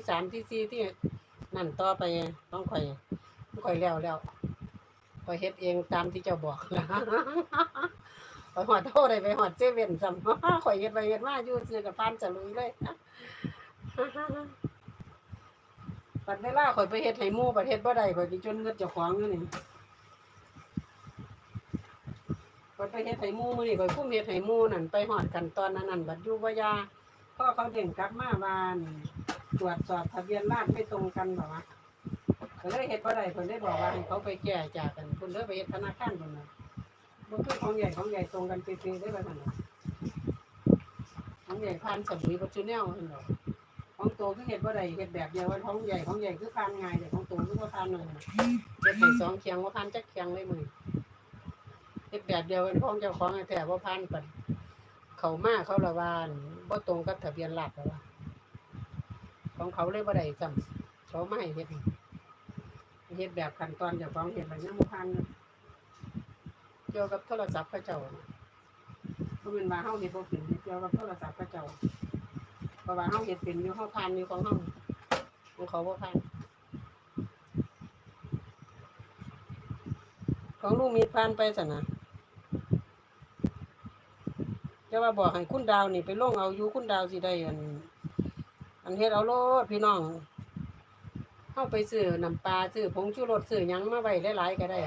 ที่สามที่สี่ที่นั่นต่อไปต้องข่อยต้องข่อยแล้วแล้วข่อยเฮ็ดเองตามที่เจ้าบอกข่อยหอดโทษได้ไปหอดเซเว่นซ้ำข่อยเฮ็ดไปเฮ็ดมาอยู่ซื้อกับพานจะลุยเลยปัดเวลาข่อยไปเฮ็ดให้หมู่ประเทศบ่ได้ข่อยสินจนเงินเจ้าของนี่ข่อยไปเฮ็ดให้หมูมื้อนี้ข่อยคุ้มเฮ็ดให้หมู่นั่นไปฮอดกันตอนนั้นนั่นบัดอยู่บ่ยาพ่อเขาเด้งกลับมาว่าน ตรวจสอบทะเบียนราษฎร์ไม่ตรงกันบ่วะก็เลยเฮ็ดบ่ได้เพิ่นได้บอกว่าให้เขาไปแก้จากกันเพิ่นเลยไปเฮ็ดธนาคารเพิ่นน่ะบ่คือของใหญ่ของใหญ่ตรงกันเป๊ะๆได้บ่ซั่นน่ะของใหญ่ผ่านสมุยบ่จุแนวซั่นดอของโตคือเห็ดบ่ได้เห็ดแบบเดียวกันของใหญ่ของใหญ่คือพานง่ายแต่ของโตคือว่าพานหน่อยนะเห็ดให้สองเคียงว่าพานจักเคียงเลยมือเห็ดแบบเดียวกันของเจ้าของแต่ว่าพานปันเขามาเขาละวานบ่ตรงกับทะเบียนราษฎร์ละว่า ของเขาเลยบ่ได้จำเขาไม่ให้เห็ดเห็ดแบบขั้นตอนจ้าของเห็ดแบบยังบ่พานเกี่ยวกับโทรศัพท์เขาเจ้าเพราะเป็นว่าเฮาเฮ็ดบ่เป็นเกี่ยวกับโทรศัพท์เขาเจ้าเพราะว่าเฮาเฮ็ดเป็นอยู่เฮาผ่านอยู่ของเฮาของเขาบ่ผ่านของลูกมีผ่านไปซั่นะจะว่าบอกให้คุณดาวนี่ไปลงเอาอยู่คุณดาวสิได้อัน อันเฮ็ดเอาโลดพี่น้องเฮาไปซื้อน้ำปลาซื้อผงชูรสซื้อยังมาไว้หลายๆก็ได้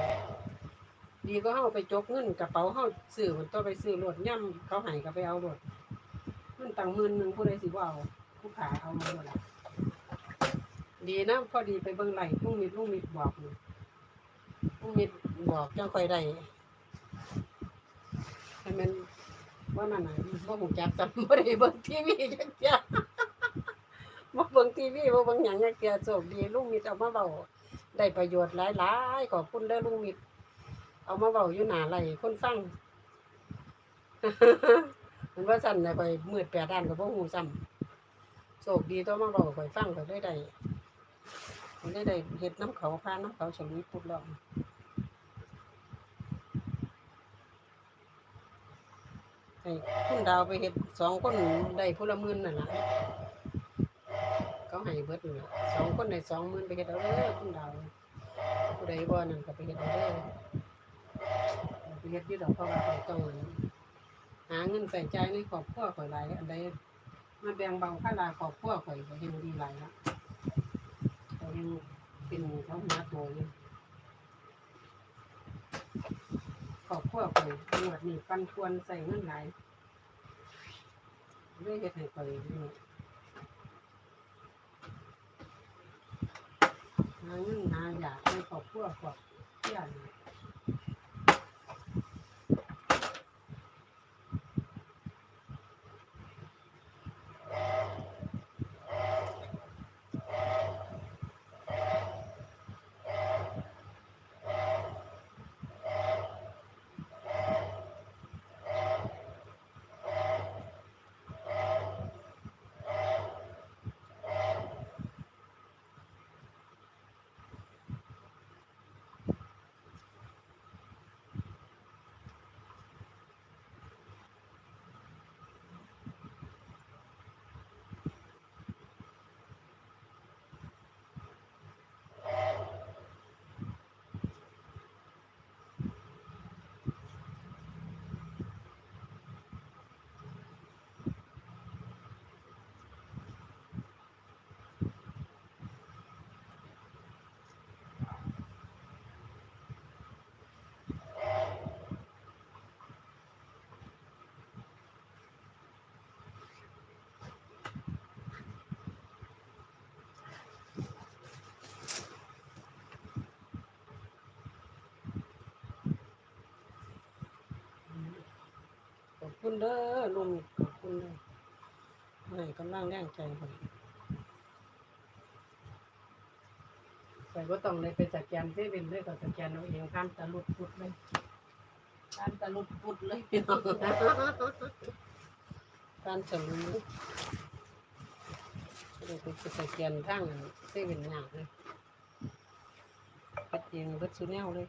ดีก็เฮาไปจกเงินกระเป๋าเฮาซื้อมันต้องไปซื้อรถย่ํเขาให้ก็ไปเอารถมันตังหมื่นหนึ่งผู้ใดสิว่าเอาผู้ขาเอามาหมดละดีนะพอดีไปเบิ่งไหลลุงมิดลุงมิดบอกลุงมิดบอกจังค่อยได้ให้มันว่านั่นน่ะบ่ฮู้จักจักบ่ได้เบิ่งทีวีจักเที่ ยบ่เบิ่งทีวีบ่เบิ่งหยังจักเที่ยโชคดีลุงมิดเอามาเว้าได้ประโยชน์หลายๆขอบคุณเด้อลุงมิดเอามาเว้าอยู่หนาไหลคนฟังมันว่าสั่นเลยข่อยมืดแปดด้านกับพวกหูซ้ำโชคดีต้องมาบอกข่อฟังข่อได้ได้ข่อได้ได้เฮ็ดน้ำเขาพานน้ำเขาฉลุยพุดแล้วให้คุณดาวไปเฮ็ดสองคนได้ผู้ละหมื่นนั่นล่ะ เขาให้เบิดนี่สองคนได้สองหมื่นไปเฮ็ดเอาเด้อคุณดาวผู้ใดบ่นั่นก็ไปเฮ็ดเอาเด้อไปเฮ็ดอยู่ดอกเพราะว่าข่อยต้องอันหาเงินใส่ใจในครอบครัวข่อยหลายอันใดมาแบ่งเบาค่าลาครอบครัวข่อยก็เห็นดีหลายละข่อยยังเป็นเขาหาโตอยู่ครอบครัวข่อยตำรวจนี่ปันควรใส่เงินหลายเลยเฮ็ดให้ข่อยนี่หาเงินหาอยากใน ครอบครัวครอบครัวนี่ขอบคุณเด้อลุงขอบคุณเด้อให้กำลังแรงใจข่อยข่อยบ่ต้องเลยไปสแกนเซเว่นเลยก็สแกนเอาเองผ่านตะลุดปุดเลยผ่านตะลุดปุดเลยพี่น้องผ่านฉลุยเลยไปสแกนทางเซเว่นยากเลยเฮ็ดเองเบิดซุแนวเลย